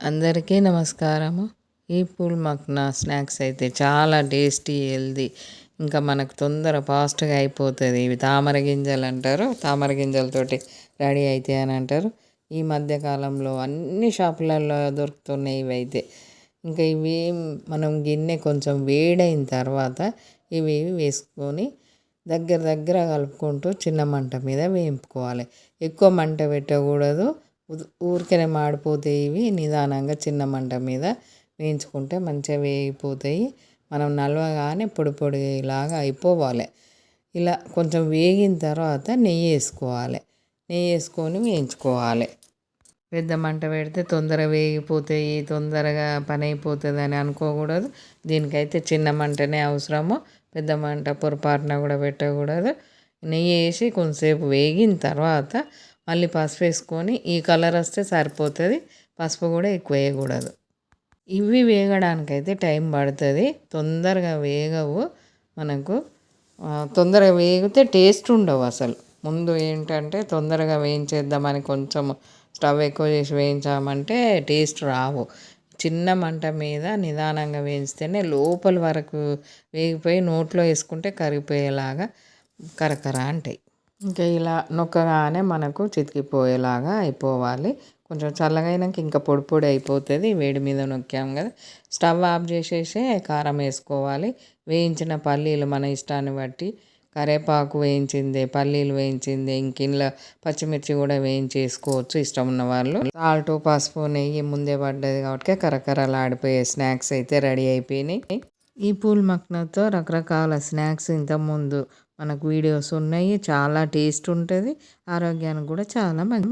అందరికీ నమస్కారము. ఈ పూల్ మక్నా స్నాక్స్ అయితే చాలా టేస్టీ హెల్దీ. ఇంకా మనకు తొందర ఫాస్ట్గా అయిపోతుంది. ఇవి తామర గింజలు అంటారు. తామర గింజలతోటి రెడీ అవుతాయి అని అంటారు. ఈ మధ్యకాలంలో అన్ని షాపులలో దొరుకుతున్నాయి ఇవి అయితే. ఇంకా ఇవి మనం గిన్నె కొంచెం వేడైన తర్వాత ఇవి వేసుకొని దగ్గర దగ్గర కలుపుకుంటూ చిన్న మంట మీద వేయించుకోవాలి ఎక్కువ మంట పెట్టకూడదు. ఊరికనే మాడిపోతాయి ఇవి నిదానంగా చిన్న మంట మీద వేయించుకుంటే మంచిగా వేగిపోతాయి. మనం నలవగానే పొడి పొడిలాగా అయిపోవాలి. ఇలా కొంచెం వేగిన తర్వాత నెయ్యి వేసుకోవాలి. నెయ్యి వేసుకొని వేయించుకోవాలి. పెద్ద మంట పెడితే తొందరగా వేగిపోతాయి తొందరగా పని అయిపోతుంది అని అనుకోకూడదు. దీనికైతే చిన్న మంటనే అవసరము. పెద్ద మంట పొరపాటున కూడా పెట్టకూడదు. నెయ్యి వేసి కొంతసేపు వేగిన తర్వాత మళ్ళీ పసుపు వేసుకొని ఈ కలర్ వస్తే సరిపోతుంది. పసుపు కూడా ఎక్కువ వేయకూడదు. ఇవి వేగడానికైతే టైం పడుతుంది. తొందరగా వేగవు మనకు. తొందరగా వేగితే టేస్ట్ ఉండవు అసలు. ముందు ఏంటంటే తొందరగా వేయించేద్దామని కొంచెం స్టవ్ ఎక్కువ చేసి వేయించామంటే టేస్ట్ రావు. చిన్న మంట మీద నిదానంగా వేయించితేనే లోపల వరకు వేగిపోయి నోట్లో వేసుకుంటే కరిగిపోయేలాగా కరకర అంటాయి. ఇంకా ఇలా నొక్కగానే మనకు చితికిపోయేలాగా అయిపోవాలి. కొంచెం చల్లగా ఇంకా పొడి పొడి అయిపోతుంది. వేడి మీద నొక్కాం కదా. స్టవ్ ఆఫ్ చేసేసి కారం వేసుకోవాలి. వేయించిన పల్లీలు మన ఇష్టాన్ని బట్టి. కరేపాకు వేయించింది పల్లీలు వేయించింది ఇంకింట్లో పచ్చిమిర్చి కూడా వేయించేసుకోవచ్చు ఇష్టం ఉన్న వాళ్ళు. సాల్ట్ పసుపు నెయ్యి ముందే పడ్డది కాబట్టి కరకరలాడిపోయే స్నాక్స్ అయితే రెడీ అయిపోయినాయి. ఈ పూల్ మక్నతో రకరకాల స్నాక్స్ ఇంతకుముందు మనకు వీడియోస్ ఉన్నాయి చాలా టేస్ట్ ఉంటుంది ఆరోగ్యానికి కూడా చాలా మంచి